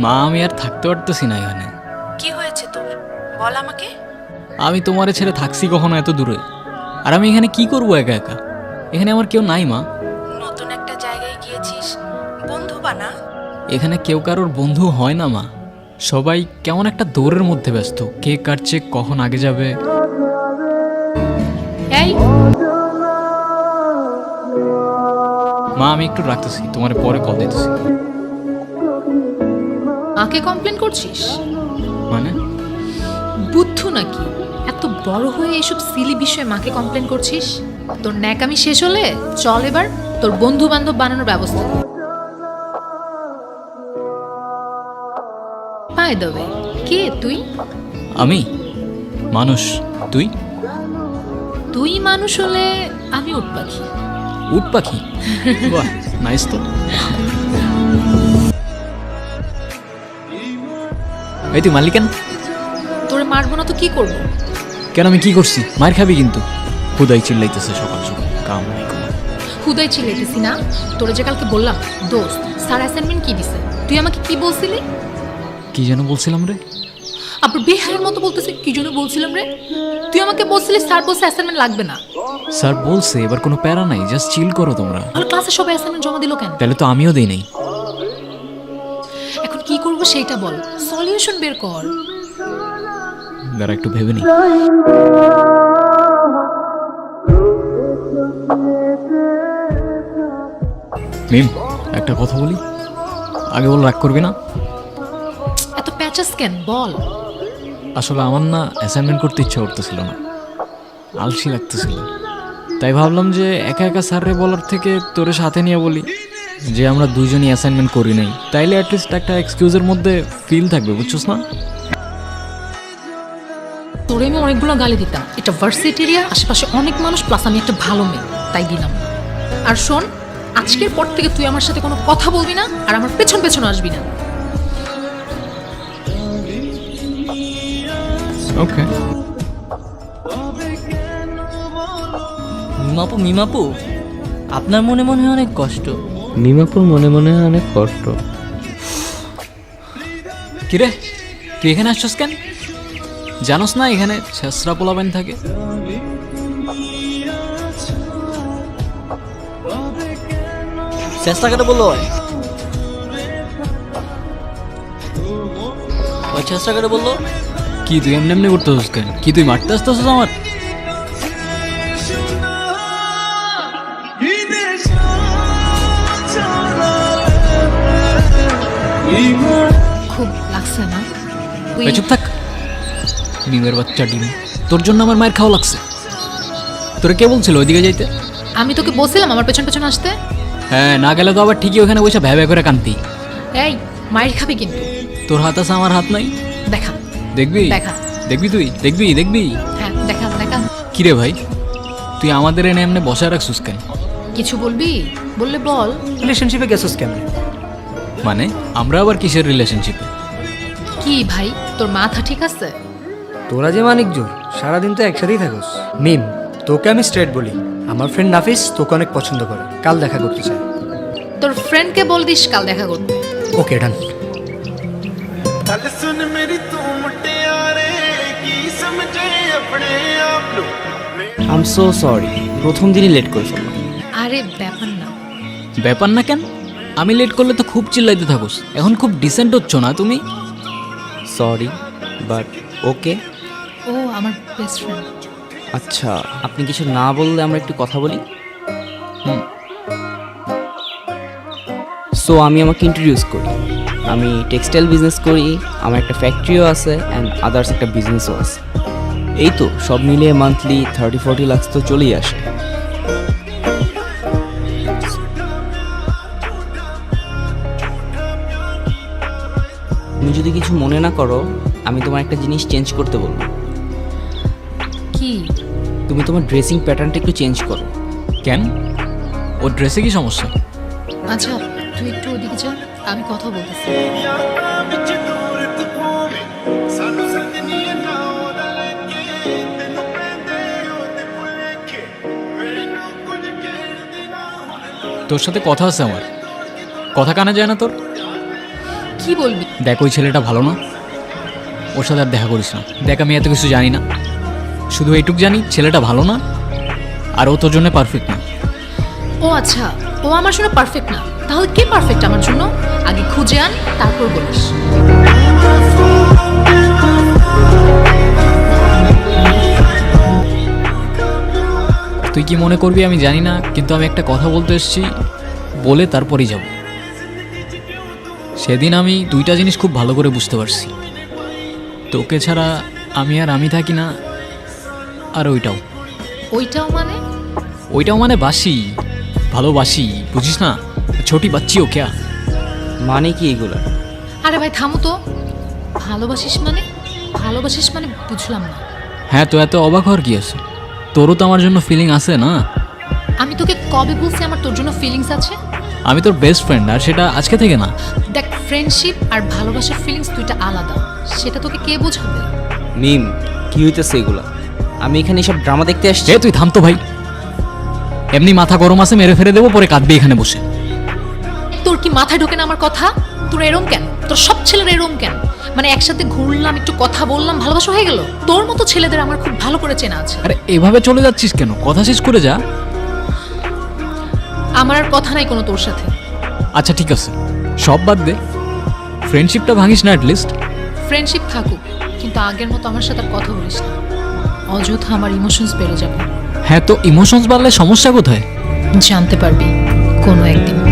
মা আমি আর থাকতে পারতেছি না এখানে। কি হয়েছে তোর? বল আমাকে। আমি তোমার ছেড়ে থাকছি কখনো এত দূরে। আর আমি এখানে কি করব একা একা? এখানে আমার কেউ নাই মা। নতুন একটা জায়গায় গিয়েছিস। বন্ধু বানা এখানে কেউ কারোর বন্ধু হয় না মা। সবাই কেমন একটা দৌড়ের মধ্যে ব্যস্ত। কে কাটছে কখন আগে যাবে? এই। মা আমি একটু রাখতেছি। তোমার পরে কল দিতেছি। মাকে কমপ্লেন করছিস? মানে? বুদ্ধ নাকি? এত বড় হয়ে এসব সিলি বিষয়ে মাকে কমপ্লেন করছিস? তোর ন্যাকামি শেষ হলে চল এবার তোর বন্ধু বান্ধব বানানোর ব্যবস্থা কর। বাই দ্য ওয়ে কে তুই? আমি? মানুষ তুই? তুই মানুষ হলে আমি উঠ পাখি। উট পাখি? বাহ নাইস তো। এই তুই মালিকেন তোরে মারবো না তো কি করব? কেন আমি কি করছি? মার খাবি কিন্তু। খুদাই চিল্লাইতেছে সকাল সকাল। কাম নাই কোনো। হুদাই চিল্লাইতেছি না। তোরে যে কালকে বললাম দোস্ত স্যার অ্যাসাইনমেন্ট কি দিছে? তুই আমাকে কি বলছিলি? কি যেন বলছিলাম রে? আবার বেহায়ের মতো বলতেছে কি জন্য বলছিলাম রে? তুই আমাকে বলছিলি স্যার বলছে অ্যাসাইনমেন্ট লাগবে না। স্যার বলছে এবার কোনো প্যারা নাই জাস্ট চিল করো তোমরা। আর ক্লাসে সবাই অ্যাসাইনমেন্ট জমা দিল কেন? তাহলে তো আমিও দেই নাই। করব সেটা বল। সলিউশন বের কর। দাঁড়া একটু ভেবে নি। মিম একটা কথা বলি? আগে বল রাগ করবি না? এত প্যাচাস কেন? বল। আসলে আমার না অ্যাসাইনমেন্ট করতে ইচ্ছা করতেছিল না। আলসি লাগতেছিল। তাই ভাবলাম যে একা একা স্যাররে বলার থেকে তোরে সাথে নিয়ে বলি। যে আমরা দুইজনই অ্যাসাইনমেন্ট করি নাই। তাইলে অ্যাটলিস্ট একটা এক্সকিউজের মধ্যে ফিল থাকবে বুঝছস না? তোরে আমি অনেকগুলো গালি দিতাম। এটা ভার্সিটি এরিয়া আশেপাশে অনেক মানুষ প্লাস আমি একটা ভালো মেয়ে তাই দিলাম। আর শোন আজকের পর থেকে তুই আমার সাথে কোনো কথা বলবি না আর আমার পেছন পেছন আসবি না। ওকে মিমাপু মিমাপু আপনার মনে মনে হয় অনেক কষ্ট। মিমাপুর মনে মনে অনেক কষ্ট। কিরে? তুই এখানে আসছস কেন? জানোস না এখানে ছেসরা পোলাবেন থাকে? চেষ্টা করে বলল চেষ্টা করে বলল, কি তুই এমনি এমনি করতেছিস কেন? কি তুই মারতে আসতেছিস আমার? খুব লাগছে না? এই চুপ থাক। ডিমের বাচ্চা ডিম। তোর জন্য আমার মায়ের খাওয়া লাগছে। তোরা কে বলছিল ওইদিকে যাইতে? আমি তোকে বলছিলাম আমার পেছন পেছন আসতে। হ্যাঁ না গেলে তো আবার ঠিকই ওখানে বসে ভ্যা ভ্যা করে কান্তি। এই মায়ের খাবি কিন্তু। তোর হাত আছে আমার হাত নাই? দেখা। দেখবি? দেখা। দেখবি তুই? দেখবি? দেখবি? হ্যাঁ দেখা দেখা। কিরে ভাই? তুই আমাদের এনে এমনি বসায় রাখছিস কেন? কিছু বলবি? বললে বল। রিলেশনশিপে গেছিস কেন? মানে আমরা আবার কিসের রিলেশনশিপে কি ভাই তোর মাথা ঠিক আছে তোরা যে মানিক জোর সারাদিন তো একসাথেই থাকোস মিম তোকে আমি স্ট্রেট বলি আমার ফ্রেন্ড নাফিস তোকে অনেক পছন্দ করে কাল দেখা করতে চাই তোর ফ্রেন্ডকে বল দিস কাল দেখা করতে ওকে ডান ਗੱਲ ਸੁਣ ਮੇਰੀ ਤੂੰ ਮੁਟਿਆਰੇ ਕੀ ਸਮਝੇ ਆਪਣੇ ਆਪ ਨੂੰ আম সো সরি প্রথম দিনই লেট করে ফেললাম আরে ব্যাপার না ব্যাপার না কেন আমি লেট করলে তো খুব চিল্লাইতে থাকোস। এখন খুব ডিসেন্ট হচ্ছ না তুমি? সরি বাট ওকে ও আমার বেস্ট ফ্রেন্ড আচ্ছা। আপনি কিছু না বললে আমরা একটু কথা বলি? হুম। সো আমি আমাকে ইন্ট্রোডিউস করি। আমি টেক্সটাইল বিজনেস করি আমার একটা ফ্যাক্টরিও আছে অ্যান্ড আদার্স একটা বিজনেসও আছে। এই তো সব মিলিয়ে মান্থলি থার্টি ফোর্টি লাক্স তো চলেই আসে। তুমি যদি কিছু মনে না করো আমি তোমার একটা জিনিস চেঞ্জ করতে বলব। কি? তুমি তোমার ড্রেসিং প্যাটার্নটা একটু চেঞ্জ করো। কেন? ওর ড্রেসে কি সমস্যা? আচ্ছা তুই একটু ওদিকে যা আমি কথা বলতেছি। তোর সাথে কথা আছে আমার। কথা কানে যায় না তোর? কি বলবি? দেখ ওই ছেলেটা ভালো না। ওর সাথে আর দেখা করিস না। দেখ আমি এত কিছু জানি না। শুধু এইটুক জানি ছেলেটা ভালো না আর ও তোর জন্য পারফেক্ট না। ও আচ্ছা ও আমার জন্য পারফেক্ট না। তাহলে কে পারফেক্ট আমার জন্য? আগে খুঁজে আন তারপর বলিস। তুই কি মনে করবি আমি জানি না কিন্তু আমি একটা কথা বলতে এসেছি বলে তারপরেই যাব। সেদিন আমি দুইটা জিনিস খুব ভালো করে বুঝতে পারছি। তোকে ছাড়া আমি আর আমি থাকি না আর ওইটাও। ওইটাও মানে? ওইটাও মানে বাসি ভালোবাসি বুঝিস না? ছোটি বাচ্চি ও ক্যা মানে কি এগুলো? আরে ভাই থামো তো। ভালোবাসিস মানে? ভালোবাসিস মানে বুঝলাম না। হ্যাঁ তো এত অবাক হওয়ার কি আছে? তোরও তো আমার জন্য ফিলিং আছে না? আমি তোকে কবে বলছি আমার তোর জন্য ফিলিংস আছে? আমি তোর বেস্ট ফ্রেন্ড আর সেটা আজকে থেকে না। দেখ ফ্রেন্ডশিপ আর ভালোবাসার ফিলিংস দুইটা আলাদা। সেটা তোকে কে বোঝাবে? মিম কি হইতেছে এগুলা? আমি এখানে সব ড্রামা দেখতে আসছি। এ তুই থাম তো ভাই। এমনি মাথা গরম আছে মেরে ফেলে দেবো পরে কাঁদবে এখানে বসে। তোর কি মাথায় ঢোকে না আমার কথা? তোর এরম কেন? তোর সব ছেলের এরম কেন? মানে একসাথে ঘুরলাম একটু কথা বললাম ভালোবাসা হয়ে গেল? তোর মতো ছেলেদের আমার খুব ভালো করে চেনা আছে। আরে এভাবে চলে যাচ্ছিস কেন? কথা শেষ করে যা। আমার আর কথা নাই কোনো তোর সাথে। আচ্ছা ঠিক আছে। সব বাদ দে। ফ্রেন্ডশিপটা ভাঙিস না অ্যাটলিস্ট ফ্রেন্ডশিপ থাকুক কিন্তু আগের মতো আমার সাথে আর কথা বলিস না। অযথা আমার ইমোশনস বেড়ে যাবে। হ্যাঁ তো ইমোশনস বাড়লে সমস্যা কোথায়? জানতে পারবি কোনো একদিন।